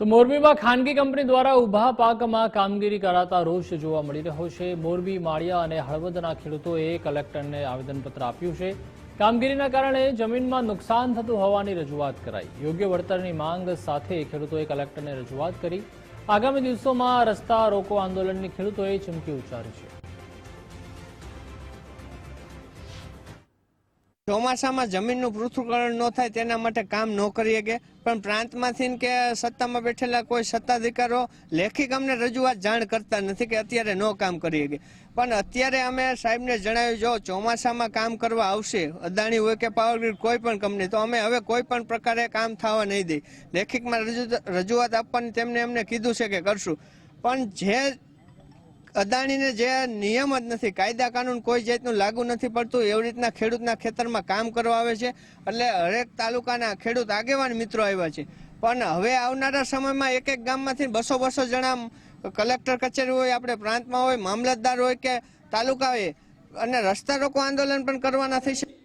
તો મોરબીમાં ખાનગી કંપની દ્વારા ઊભા પાકમાં કામગીરી કરાતા રોષ જોવા મળી રહ્યો છે. મોરબી, માળિયા અને હળવદના ખેડૂતોએ કલેક્ટરને આવેદનપત્ર આપ્યું છે. કામગીરીના કારણે જમીનમાં નુકસાન થતું હોવાની રજૂઆત કરાઈ. યોગ્ય વળતરની માંગ સાથે ખેડૂતોએ કલેક્ટરને રજૂઆત કરી. આગામી દિવસોમાં રસ્તા રોકો આંદોલનની ખેડૂતોએ ચીમકી ઉચ્ચારી છે. ચોમાસામાં જમીનનું પૃથ્થકરણ ન થાય તેના માટે કામ ન કરી કે પણ પ્રાંતમાંથી કે સત્તામાં બેઠેલા કોઈ સત્તાધિકારો લેખિક અમને રજૂઆત જાણ કરતા નથી કે અત્યારે ન કામ કરીએ કે પણ અત્યારે અમે સાહેબને જણાવ્યું, જો ચોમાસામાં કામ કરવા આવશે, અદાણી હોય કે પાવર ગ્રીડ કોઈ પણ કંપની, તો અમે હવે કોઈ પણ પ્રકારે કામ થવા નહીં દઈ લેખિકમાં રજૂઆત આપવાની તેમને એમને કીધું છે કે કરશું. પણ જે અદાણીને જે નિયમ જ નથી, કાયદા કાનૂન કોઈ જાતનું લાગુ નથી પડતું, એવી રીતના ખેડૂતના ખેતરમાં કામ કરવા આવે છે. એટલે હરેક તાલુકાના ખેડૂત આગેવાન મિત્રો આવ્યા છે. પણ હવે આવનારા સમયમાં એક એક ગામમાંથી બસો બસો જણા કલેક્ટર કચેરી હોય, આપણે પ્રાંતમાં હોય, મામલતદાર હોય કે તાલુકા હોય અને રસ્તા રોકો આંદોલન પણ કરવાના થઈ છે